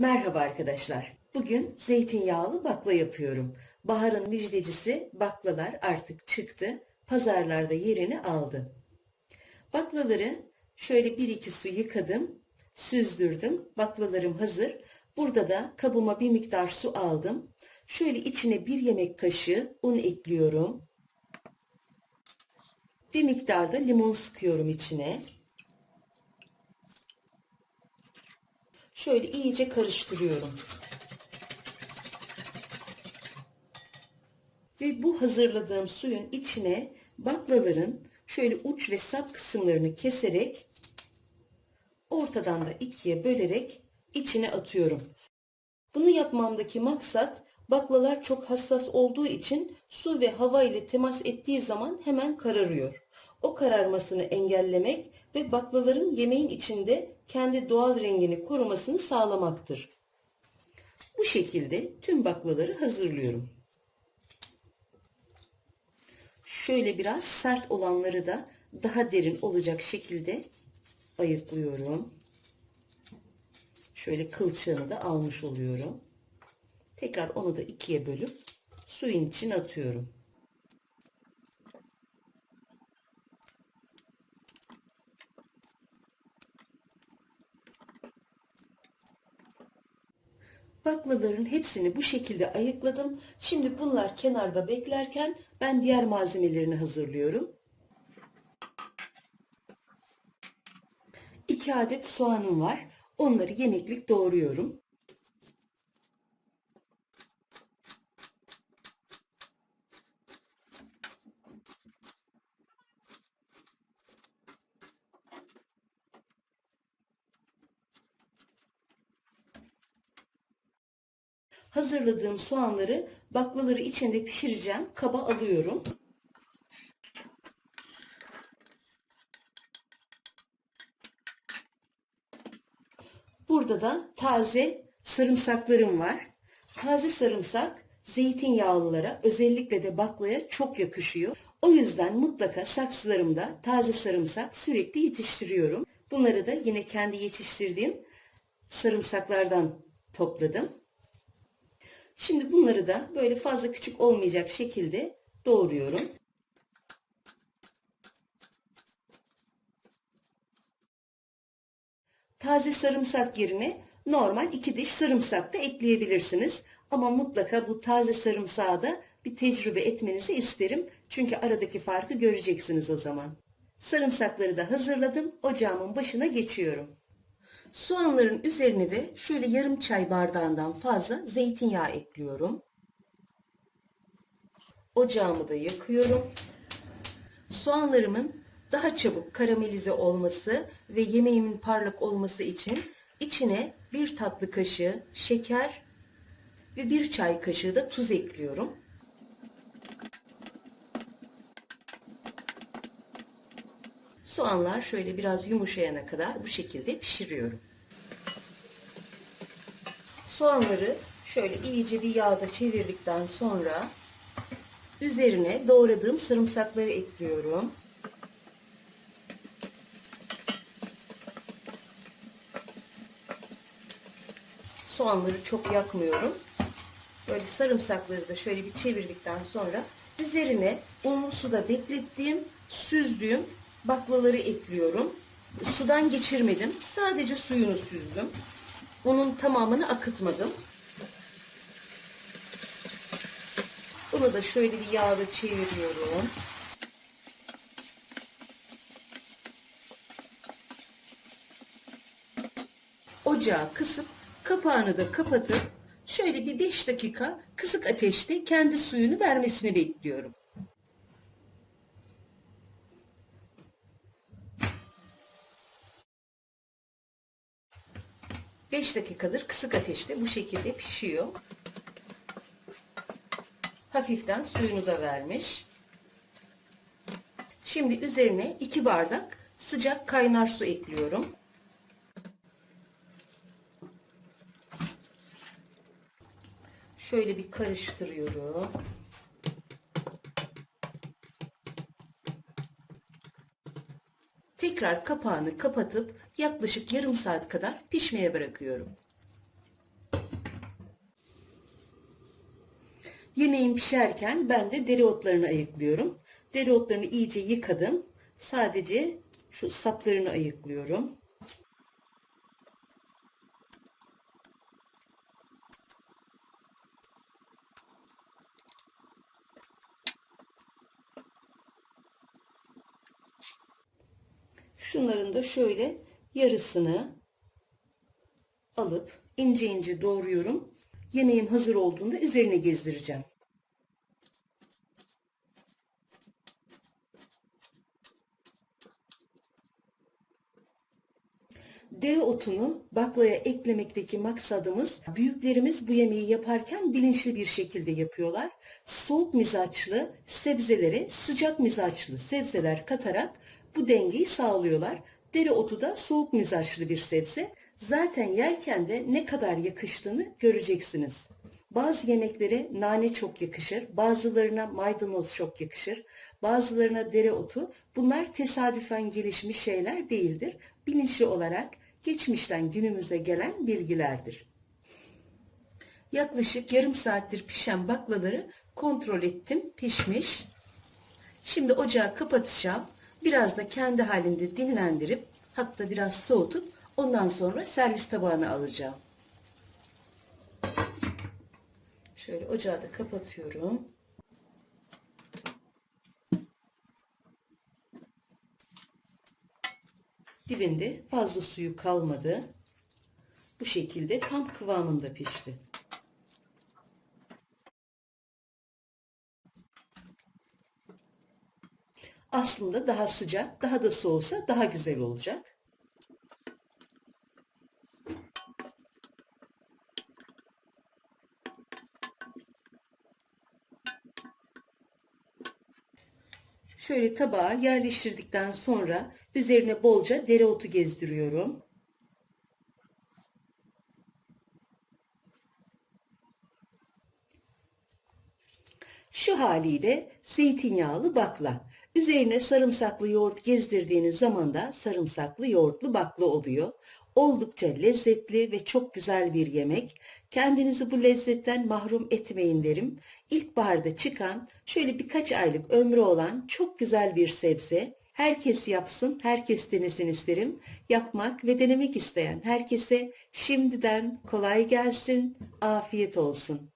Merhaba arkadaşlar. Bugün zeytinyağlı bakla yapıyorum. Baharın müjdecisi baklalar artık çıktı. Pazarlarda yerini aldı. Baklaları şöyle bir iki su yıkadım, süzdürdüm. Baklalarım hazır. Burada da kabıma bir miktar su aldım. Şöyle içine bir yemek kaşığı un ekliyorum. Bir miktar da limon sıkıyorum içine. Şöyle iyice karıştırıyorum. Ve bu hazırladığım suyun içine baklaların şöyle uç ve sap kısımlarını keserek ortadan da ikiye bölerek içine atıyorum. Bunu yapmamdaki maksat baklalar çok hassas olduğu için su ve hava ile temas ettiği zaman hemen kararıyor. O kararmasını engellemek ve baklaların yemeğin içinde kendi doğal rengini korumasını sağlamaktır. Bu şekilde tüm baklaları hazırlıyorum. Şöyle biraz sert olanları da daha derin olacak şekilde ayıklıyorum. Şöyle kılçığını da almış oluyorum. Tekrar onu da ikiye bölüp suyun içine atıyorum. Baklaların hepsini bu şekilde ayıkladım. Şimdi bunlar kenarda beklerken ben diğer malzemelerini hazırlıyorum. 2 adet soğanım var. Onları yemeklik doğruyorum. Hazırladığım soğanları baklaları içinde pişireceğim. Kaba alıyorum. Burada da taze sarımsaklarım var. Taze sarımsak zeytinyağlılara özellikle de baklaya çok yakışıyor. O yüzden mutlaka saksılarımda taze sarımsak sürekli yetiştiriyorum. Bunları da yine kendi yetiştirdiğim sarımsaklardan topladım. Şimdi bunları da böyle fazla küçük olmayacak şekilde doğruyorum. Taze sarımsak yerine normal iki diş sarımsak da ekleyebilirsiniz. Ama mutlaka bu taze sarımsağı da bir tecrübe etmenizi isterim. Çünkü aradaki farkı göreceksiniz o zaman. Sarımsakları da hazırladım. Ocağımın başına geçiyorum. Soğanların üzerine de şöyle yarım çay bardağından fazla zeytinyağı ekliyorum. Ocağımı da yakıyorum. Soğanlarımın daha çabuk karamelize olması ve yemeğimin parlak olması için içine bir tatlı kaşığı şeker ve bir çay kaşığı da tuz ekliyorum. Soğanlar şöyle biraz yumuşayana kadar bu şekilde pişiriyorum. Soğanları şöyle iyice bir yağda çevirdikten sonra üzerine doğradığım sarımsakları ekliyorum. Soğanları çok yakmıyorum. Böyle sarımsakları da şöyle bir çevirdikten sonra üzerine unlu suda beklettiğim, süzdüğüm baklaları ekliyorum. Sudan geçirmedim. Sadece suyunu süzdüm. Unun tamamını akıtmadım. Bunu da şöyle bir yağda çeviriyorum. Ocağı kısıp kapağını da kapatıp şöyle bir 5 dakika kısık ateşte kendi suyunu vermesini bekliyorum. 5 dakikadır kısık ateşte bu şekilde pişiyor. Hafiften suyunu da vermiş. Şimdi üzerine 2 bardak sıcak kaynar su ekliyorum. Şöyle bir karıştırıyorum. Tekrar kapağını kapatıp yaklaşık yarım saat kadar pişmeye bırakıyorum. Yemeğim pişerken ben de dereotlarını ayıklıyorum. Dereotlarını iyice yıkadım. Sadece şu saplarını ayıklıyorum. Şunların da şöyle yarısını alıp ince ince doğruyorum. Yemeğim hazır olduğunda üzerine gezdireceğim. Dereotunu baklaya eklemekteki maksadımız büyüklerimiz bu yemeği yaparken bilinçli bir şekilde yapıyorlar. Soğuk mizaçlı sebzelere sıcak mizaçlı sebzeler katarak bu dengeyi sağlıyorlar. Dereotu da soğuk mizaçlı bir sebze. Zaten yerken de ne kadar yakıştığını göreceksiniz. Bazı yemeklere nane çok yakışır, bazılarına maydanoz çok yakışır, bazılarına dereotu. Bunlar tesadüfen gelişmiş şeyler değildir. Bilinçli olarak geçmişten günümüze gelen bilgilerdir. Yaklaşık yarım saattir pişen baklaları kontrol ettim, pişmiş. Şimdi ocağı kapatacağım. Biraz da kendi halinde dinlendirip hatta biraz soğutup ondan sonra servis tabağına alacağım. Şöyle ocağı da kapatıyorum. Dibinde fazla suyu kalmadı. Bu şekilde tam kıvamında pişti. Aslında daha sıcak, daha da soğusa daha güzel olacak. Şöyle tabağa yerleştirdikten sonra üzerine bolca dereotu gezdiriyorum. Şu haliyle zeytinyağlı bakla. Üzerine sarımsaklı yoğurt gezdirdiğiniz zaman da sarımsaklı yoğurtlu bakla oluyor. Oldukça lezzetli ve çok güzel bir yemek. Kendinizi bu lezzetten mahrum etmeyin derim. İlkbaharda çıkan, şöyle birkaç aylık ömrü olan çok güzel bir sebze. Herkes yapsın, herkes denesin isterim. Yapmak ve denemek isteyen herkese şimdiden kolay gelsin, afiyet olsun.